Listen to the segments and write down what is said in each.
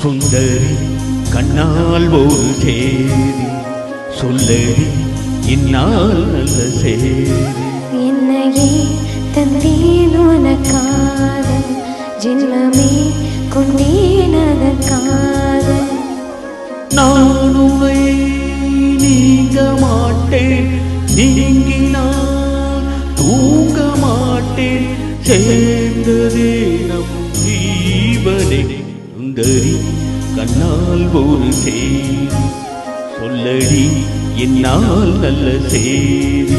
சுந்தரி கண்ணால் ஒரு சேரி சொல்லடி இந்நாள் நல்ல சேரி. என்னையே தந்தேன் உனக்காக ஜென்மமே கொண்டேன் அதற்காக. நான் உன்னை நீங்க மாட்டேன் நீங்கினால் தூங்க மாட்டேன் சேர்ந்ததே நம் ஜீவனே சொல்லடி கண்ணால் ஒரு சேரி. சொல்லடி என்னால் நல்ல சேரி.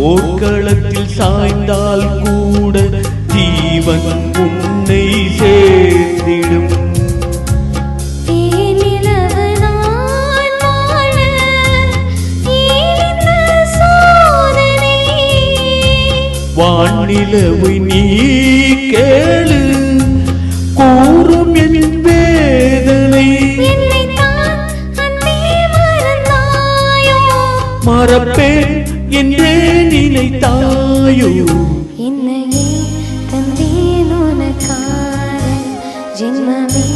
போர்க்களத்தில் சாய்ந்தால் கூட ஜீவன் உன்னை சேர்ந்திடும் வானிலவை நீ கேளு கூறும் என் வேதனை. மறப்பேன். என்றே நினைத்தாயோ? என்னையே தந்தேன் உனக்காக ஜென்மமே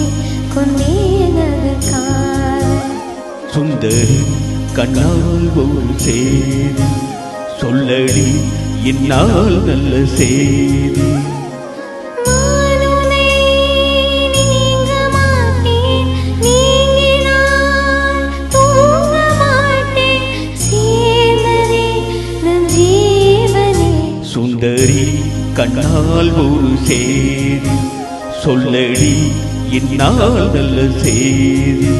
சுந்தரி கண்ணால் ஒரு சேரி சொல்லடி என்னால் நல்ல சேரி ஒரு சேரி சொல்லடி என்னால் நல்ல சேரி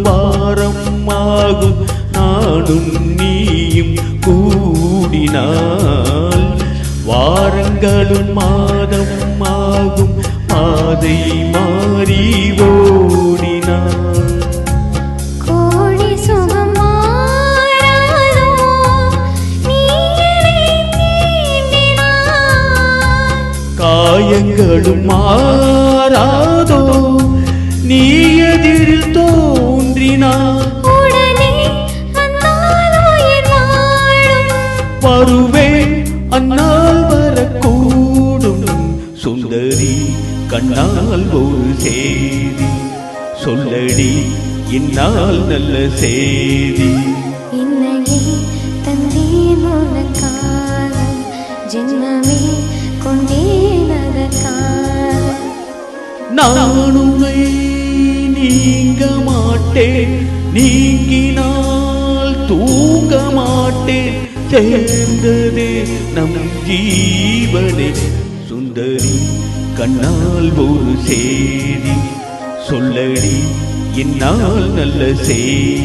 வாரம் ஆகும் நானும் நீயும் கூடினால் வார நாளும் மாதம் ஆகும் பாதை மாறி தீண்டினாய் காயங்களும் மாறாதோ நீ கண்ணால் ஒரு செய்தி. சொல்லடி இந்நாள் நல்ல செய்தி. இன்னையே தந்தேன் உனக்காக ஜென்மமே கொண்டேன் அதற்காக நான் உன்னை நீங்க மாட்டேன் நீங்கினால் தூங்க மாட்டேன். சேர்ந்ததே நம் ஜீவனே சுந்தரி கண்ணால் ஒரு செய்தி சொல்லடி என்னால் நல்ல செய்தி